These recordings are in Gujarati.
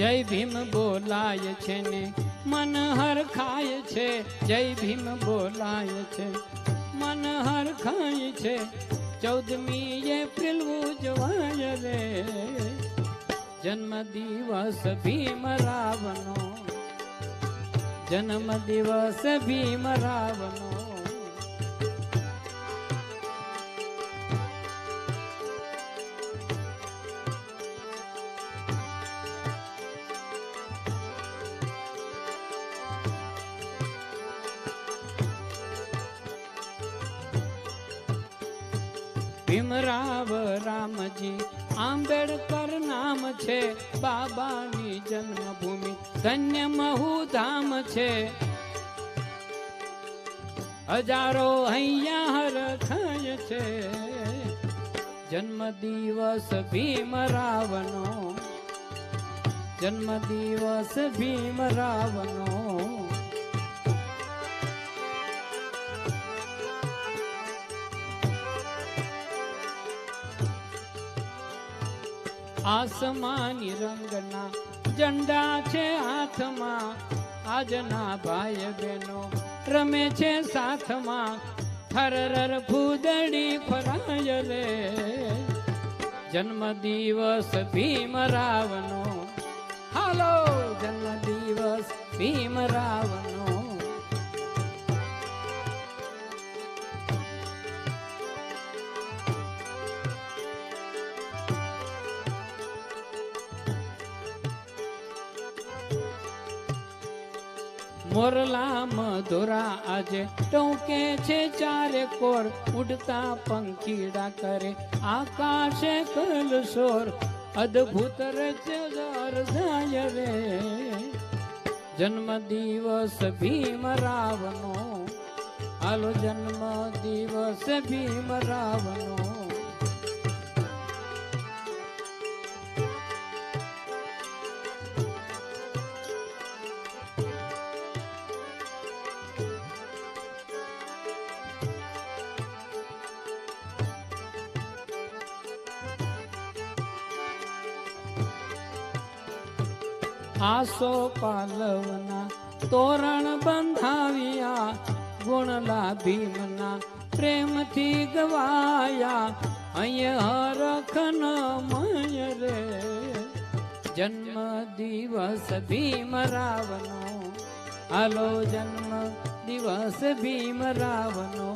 જય ભીમ બોલાય છે ને? મન હરખાય છે. જય ભીમ બોલાય છે. મન હરખાય છે. ચૌદમી એપ્રિલ ઉજવાય રે. જન્મ દિવસ ભીમ રાવનો જન્મ દિવસ ભીમ રાવનો ભીમરાવ રામજી, આંબેડકર નામ છે, બાબાની જન્મભૂમિ. ધન્ય મહુ ધામ છે. હજારો અહીંયા હરખાય છે. જન્મ દિવસ ભીમરાવનો. જન્મ દિવસ ભીમરાવનો. આસમાની રંગના ઝંડા છે હાથમાં આજના ભાઈ બહેનો રમે છે સાથમાં થરર ફૂદડી ફરાય રે જન્મ દિવસ ભીમરાવનો હાલો જન્મ દિવસ ભીમરાવનો મોરલા મધુરા આજે ટોકે છે ચારે કોર, ઉડતા પંખીડા કરે આકાશે કલશોર, અદ્ભુત રચર જાય રે. જન્મ દિવસ ભીમ રાવનો આલો જન્મ દિવસ ભીમ રાવનો આસો પાલવના તોરણ બંધાવ્યા ગુણલા ભીમના પ્રેમથી ગવાયા. અહીંયા હરખન મય રે. જન્મ દિવસ ભીમ રાવનો હાલો જન્મ દિવસ ભીમ રાવનો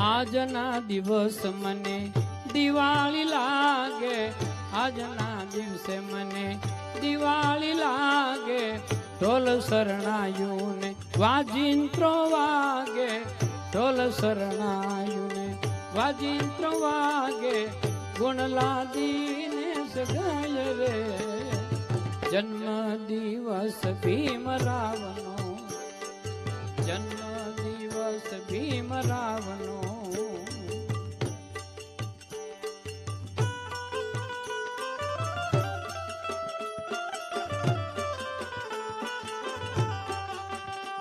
આજના દિવસ મને દિવાળી લાગે. આજના દિવસે મને દિવાળી લાગે. ઢોલ શરણાયુને વાજિંત્રો વાગે. ઢોલ શરણાયુને વાજિંત્રો વાગે. ગુણલાદીને સગાય રે. જન્મ દિવસ ભીમ રાવનો